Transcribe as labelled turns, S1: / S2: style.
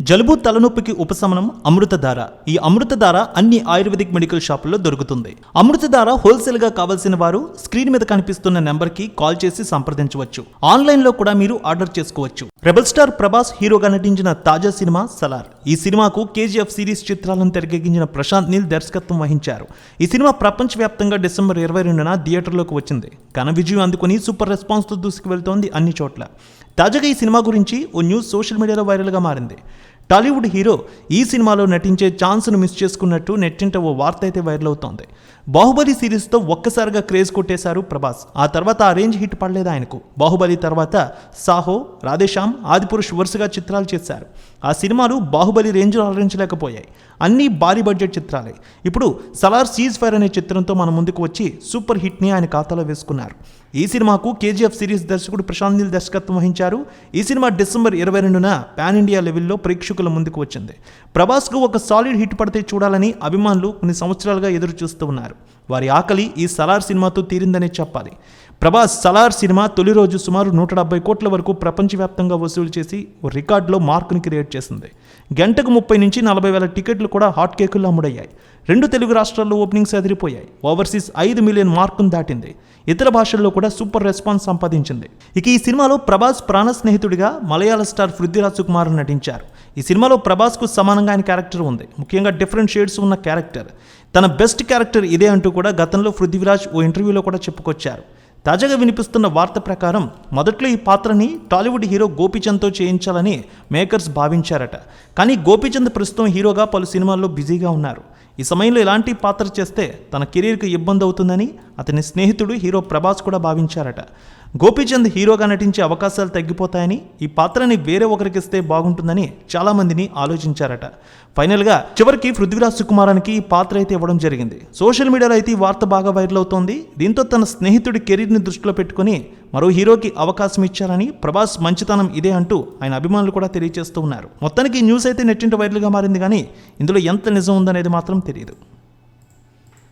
S1: జలుబు తలనొప్పికి ఉపశమనం అమృతధార. ఈ అమృతధార అన్ని ఆయుర్వేదిక్ మెడికల్ షాపుల్లో దొరుకుతుంది. అమృతధార హోల్సేల్గా కావాల్సిన వారు స్క్రీన్ మీద కనిపిస్తున్న నెంబర్కి కాల్ చేసి సంప్రదించవచ్చు. ఆన్లైన్లో కూడా మీరు ఆర్డర్ చేసుకోవచ్చు. రెబల్ స్టార్ ప్రభాస్ హీరోగా నటించిన తాజా సినిమా సలార్. ఈ సినిమాకు కేజీఎఫ్ సిరీస్ చిత్రాలను తెరకెక్కించిన ప్రశాంత్ నీల్ దర్శకత్వం వహించారు. ఈ సినిమా ప్రపంచవ్యాప్తంగా డిసెంబర్ ఇరవై రెండున థియేటర్లోకి వచ్చింది. ఘన విజయం అందుకుని సూపర్ రెస్పాన్స్తో దూసుకువెళ్తోంది అన్ని చోట్ల. తాజాగా ఈ సినిమా గురించి ఓ న్యూస్ సోషల్ మీడియాలో వైరల్గా మారింది. టాలీవుడ్ హీరో ఈ సినిమాలో నటించే ఛాన్స్ను మిస్ చేసుకున్నట్టు నెట్టింట ఓ వార్త అయితే వైరల్ అవుతోంది. బాహుబలి సిరీస్తో ఒక్కసారిగా క్రేజ్ కొట్టేశారు ప్రభాస్. ఆ తర్వాత ఆ రేంజ్ హిట్ పడలేదు ఆయనకు. బాహుబలి తర్వాత సాహో రాధేశ్యామ్ ఆదిపురుష్ వరుసగా చిత్రాలు చేశారు. ఆ సినిమాలు బాహుబలి రేంజ్ అలరించలేకపోయాయి అన్నీ భారీ బడ్జెట్ చిత్రాలే. ఇప్పుడు సలార్ సీజ్ ఫైర్ అనే చిత్రంతో మన ముందుకు వచ్చి సూపర్ హిట్ని ఆయన ఖాతాలో వేసుకున్నారు. ఈ సినిమాకు కేజీఎఫ్ సిరీస్ దర్శకుడు ప్రశాంత్ నీల్ దర్శకత్వం వహించారు. ఈ సినిమా డిసెంబర్ ఇరవై రెండున పాన్ ఇండియా లెవెల్లో ప్రేక్షకు ముందుకు వచ్చింది. ప్రభాస్కు ఒక సాలిడ్ హిట్ పడితే చూడాలని అభిమానులు కొన్ని సంవత్సరాలుగా ఎదురు చూస్తూ ఉన్నారు. వారి ఆకలి ఈ సలార్ సినిమాతో తీరిందనే చెప్పాలి. ప్రభాస్ సలార్ సినిమా తొలి రోజు సుమారు నూట డెబ్బై కోట్ల వరకు ప్రపంచవ్యాప్తంగా వసూలు చేసి ఓ రికార్డులో మార్కుని క్రియేట్ చేసింది. గంటకు ముప్పై నుంచి నలభై వేల టికెట్లు కూడా హాట్ కేకుల్లో అమ్ముడయ్యాయి. రెండు తెలుగు రాష్ట్రాల్లో ఓపెనింగ్స్ అదిరిపోయాయి. ఓవర్సీస్ ఐదు మిలియన్ మార్కును దాటింది. ఇతర భాషల్లో కూడా సూపర్ రెస్పాన్స్ సంపాదించింది. ఇక ఈ సినిమాలో ప్రభాస్ ప్రాణ స్నేహితుడిగా మలయాళ స్టార్ పృథ్వీరాజ్ కుమార్ నటించారు. ఈ సినిమాలో ప్రభాస్కు సమానంగా ఆయన క్యారెక్టర్ ఉంది. ముఖ్యంగా డిఫరెంట్ షేడ్స్ ఉన్న క్యారెక్టర్. తన బెస్ట్ క్యారెక్టర్ ఇదే అంటూ కూడా గతంలో పృథ్వీరాజ్ ఓ ఇంటర్వ్యూలో కూడా చెప్పుకొచ్చారు. తాజాగా వినిపిస్తున్న వార్త ప్రకారం మొదట్లో ఈ పాత్రని టాలీవుడ్ హీరో గోపీచంద్తో చేయించాలని మేకర్స్ భావించారట. కానీ గోపీచంద్ ప్రస్తుతం హీరోగా పలు సినిమాల్లో బిజీగా ఉన్నారు. ఈ సమయంలో ఇలాంటి పాత్ర చేస్తే తన కెరీర్కి ఇబ్బంది అవుతుందని అతని స్నేహితుడు హీరో ప్రభాస్ కూడా భావించారట. గోపీచంద్ హీరోగా నటించే అవకాశాలు తగ్గిపోతాయని ఈ పాత్రని వేరే ఒకరికి ఇస్తే బాగుంటుందని చాలామందిని ఆలోచించారట. ఫైనల్గా చివరికి పృథ్వీరాజ్ సుకుమారానికి ఈ పాత్ర అయితే ఇవ్వడం జరిగింది. సోషల్ మీడియాలో అయితే ఈ వార్త బాగా వైరల్ అవుతోంది. దీంతో తన స్నేహితుడి కెరీర్ని దృష్టిలో పెట్టుకుని మరో హీరోకి అవకాశం ఇచ్చారని ప్రభాస్ మంచితనం ఇదే అంటూ ఆయన అభిమానులు కూడా తెలియజేస్తూ ఉన్నారు. మొత్తానికి ఈ న్యూస్ అయితే నెట్టింట వైరల్గా మారింది కానీ ఇందులో ఎంత నిజం ఉందనేది మాత్రం తెలియదు.